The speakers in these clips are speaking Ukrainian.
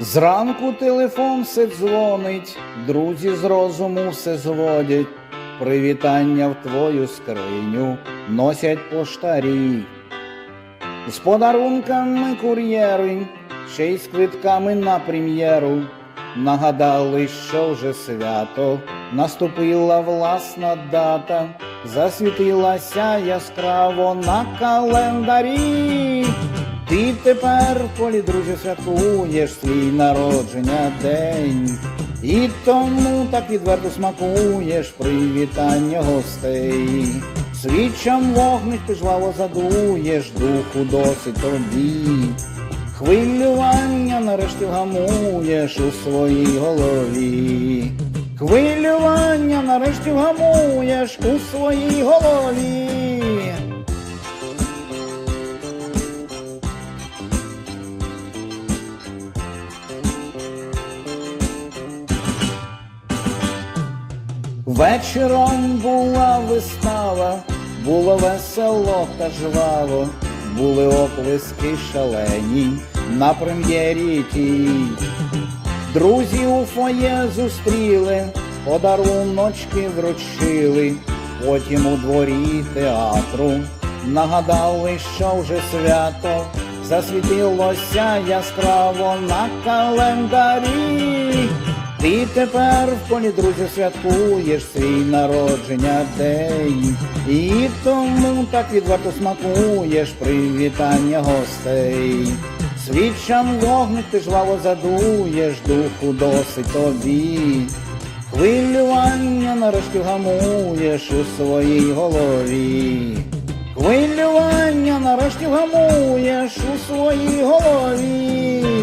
Зранку телефон все дзвонить, друзі з розуму все зводять, привітання в твою скриню носять поштарі. З подарунками кур'єри, ще й з квитками на прем'єру. Нагадали, що вже свято, наступила власна дата, засвітилася яскраво на календарі. Ти тепер в полі друзі святкуєш свій народження день, і тому так відверто смакуєш привітання гостей. Свічам вогник ти жваво задуєш, духу досить тобі. Хвилювання нарешті вгамуєш у своїй голові. Хвилювання нарешті вгамуєш у своїй голові. Вечором була вистава, було весело та жваво, були оплески шалені на прем'єрі тій. Друзі у фоє зустріли, подаруночки вручили, потім у дворі театру нагадали, що вже свято засвітилося яскраво на календарі. Ти тепер в полі друзів святкуєш свій народження день, і тому так відверто смакуєш привітання гостей. Свічам вогник ти жваво задуєш, духу досить тобі. Хвилювання нарешті гамуєш у своїй голові. Хвилювання нарешті гамуєш у своїй голові.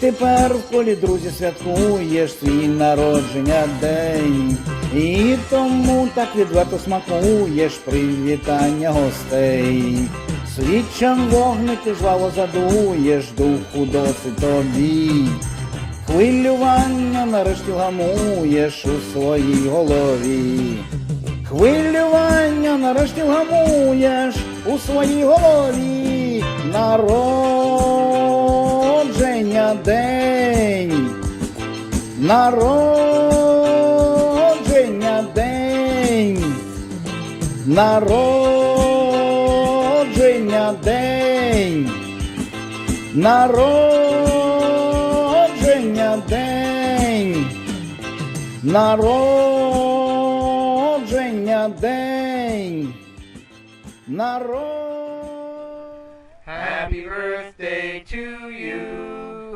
Тепер в полі друзі святкуєш свій народження день, і тому так відверто смакуєш привітання гостей. Свічам вогник ти жваво задуєш, духу досить тобі. Хвилювання нарешті гамуєш у своїй голові. Хвилювання нарешті гамуєш у своїй голові. Народження день. Народження день. Народження день. Народження день. Народження день. Народ... Happy birthday to you.